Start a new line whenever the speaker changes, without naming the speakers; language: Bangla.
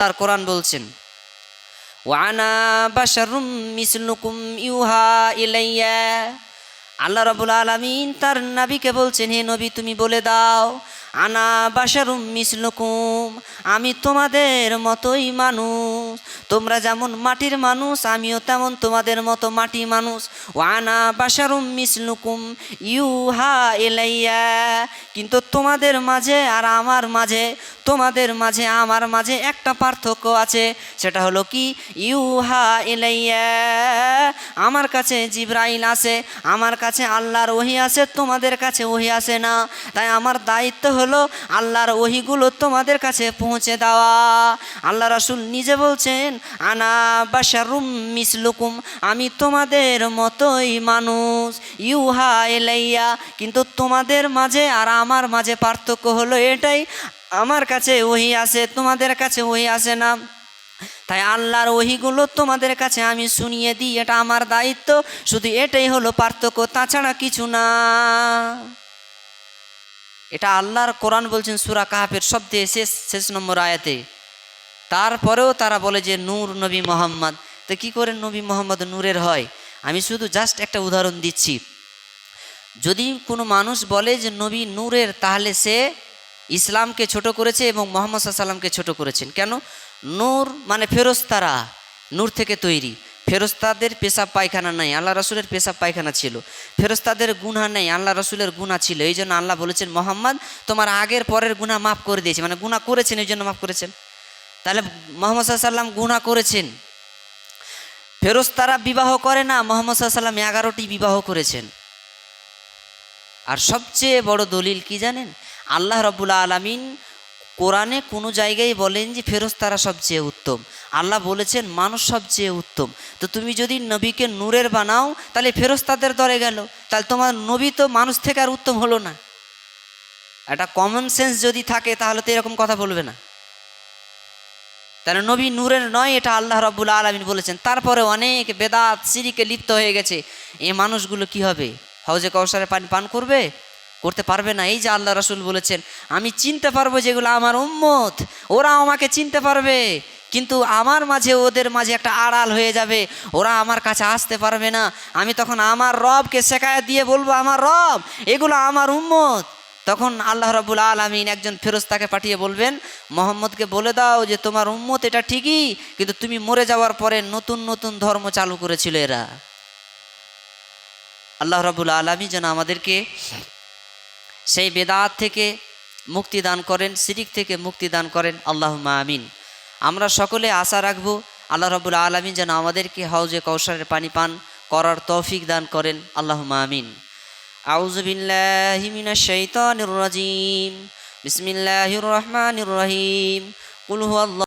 তার কোরআন বলছেন, ওয়ানা বাশারুম মিসলুকুম ইউহা ইলাইয়া। আল্লাহ রাবুল আলমিন তার নাবিকে বলছেন, হে নবী, তুমি বলে দাও আনা বাশারুম মিসলুকুম, আমি তোমাদের মতোই মানুষ। তোমরা যেমন মাটির মানুষ, আমিও তেমন তোমাদের মতো মাটি মানুষ। ওয়ানা বাশারুম মিসলুকুম, ইউহা এলাইয়া কিন্তু তোমাদের মাঝে আর আমার মাঝে, তোমাদের মাঝে, আমার মাঝে একটা পার্থক্য আছে, সেটা হলো কি? ইউহা এলাইয়া আমার কাছে জিব্রাইল আছে, আমার কাছে আল্লাহর ওহি আছে, তোমাদের কাছে ওহি আসে না। তাই আমার দায়িত্ব হলো আল্লাহর ওহিগুলো তোমাদের কাছে পৌঁছে দেওয়া। আল্লাহ রাসুল নিজে বলছেন, আনা বাশারুম মিসলুকুম, আমি তোমাদের মতোই মানুষ। ইউহা এলাইয়া কিন্তু তোমাদের মাঝে আর আমার মাঝে পার্থক্য হলো এটাই, আমার কাছে ওহি আছে, তোমাদের কাছে ওহি আসে না। তাই আল্লাহর ওহিগুলো তোমাদের কাছে আমি শুনিয়ে দিই, এটা আমার দায়িত্ব। শুধু এটাই হলো পার্থক্য, তাছাড়া কিছু না। এটা আল্লাহর কোরআন বলছেন সুরা কাহাফের সবচেয়ে শেষ শেষ নম্বর আয়াতে। তারপরেও তারা বলে যে, নূর নবী মোহাম্মদ। তো কী করে নবী মোহাম্মদ নূরের হয়? আমি শুধু জাস্ট একটা উদাহরণ দিচ্ছি। যদি কোনো মানুষ বলে যে, নবী নূরের, তাহলে সে ইসলামকে ছোট করেছে এবং মোহাম্মদ সাল্লামকে ছোট করেছেন। কেন? নূর মানে ফেরস্তারা, নূর থেকে তৈরি। ফেরস্তাদের পেশাব পায়খানা নাই, আল্লাহ রসুলের পেশাব পায়খানা ছিল। ফেরস্তাদের গুণা নেই, আল্লাহ রসুলের গুণা ছিল। এই জন্য আল্লাহ বলেছেন, মোহাম্মদ, তোমার আগের পরের গুণা মাফ করে দিয়েছে। মানে গুণা করেছেন, এই জন্য মাফ করেছেন। তাহলে মোহাম্মদ সাল্লাম গুণা করেছেন। ফেরস্তারা বিবাহ করে না, মোহাম্মদ সাল্লাম এগারোটি বিবাহ করেছেন। আর সবচেয়ে বড় দলিল কি জানেন? আল্লাহ রব্বুল আলমিন কোরআনে কোনো জায়গায় বলেন যে ফেরস্তারা সবচেয়ে উত্তম। আল্লাহ বলেছেন, মানুষ সবচেয়ে উত্তম। তো তুমি যদি নবীকে নূরের বানাও, তাহলে ফেরস্তাদের দরে গেল। তাহলে তোমার নবী তো মানুষ থেকে আর উত্তম হলো না। একটা কমন সেন্স যদি থাকে, তাহলে তো এরকম কথা বলবে না। তাহলে নবী নূরের নয়, এটা আল্লাহ রব্বুল আলমিন বলেছেন। তারপরে অনেক বেদাত, সিরিকে লিপ্ত হয়ে গেছে। এই মানুষগুলো কি হবে? হাউজে কৌশলে পানি পান করবে? করতে পারবে না। এই যে আল্লাহ রসুল বলেছেন, আমি চিনতে পারব যেগুলো আমার উম্মত, ওরা আমাকে চিনতে পারবে, কিন্তু আমার মাঝে, ওদের মাঝে একটা আড়াল হয়ে যাবে, ওরা আমার কাছে আসতে পারবে না। আমি তখন আমার রবকে শেখায় দিয়ে বলব, আমার রব, এগুলো আমার উম্মত। তখন আল্লাহ রবুল আলমিন একজন ফেরস্তাকে পাঠিয়ে বলবেন, মোহাম্মদকে বলে দাও যে, তোমার উম্মত এটা ঠিকই, কিন্তু তুমি মরে যাওয়ার পরে নতুন নতুন ধর্ম চালু করেছিল এরা। আল্লাহ রবুল আলমী যেন আমাদেরকে সেই বেদাত থেকে মুক্তি দান করেন সিরিক থেকে মুক্তি দান করেন আল্লাহ আমিন। আমরা সকলে আশা রাখব আল্লাহ রবুল আলমিন যেন আমাদেরকে হাউজে কৌশলের পানি পান করার তৌফিক দান করেন আল্লাহ আমিন। আউজবিল্লাহিমিনা শৈতানির রাজিম। বিসমিল্লাহির রহমানির রহিম। কুল হুয়াল্লাহ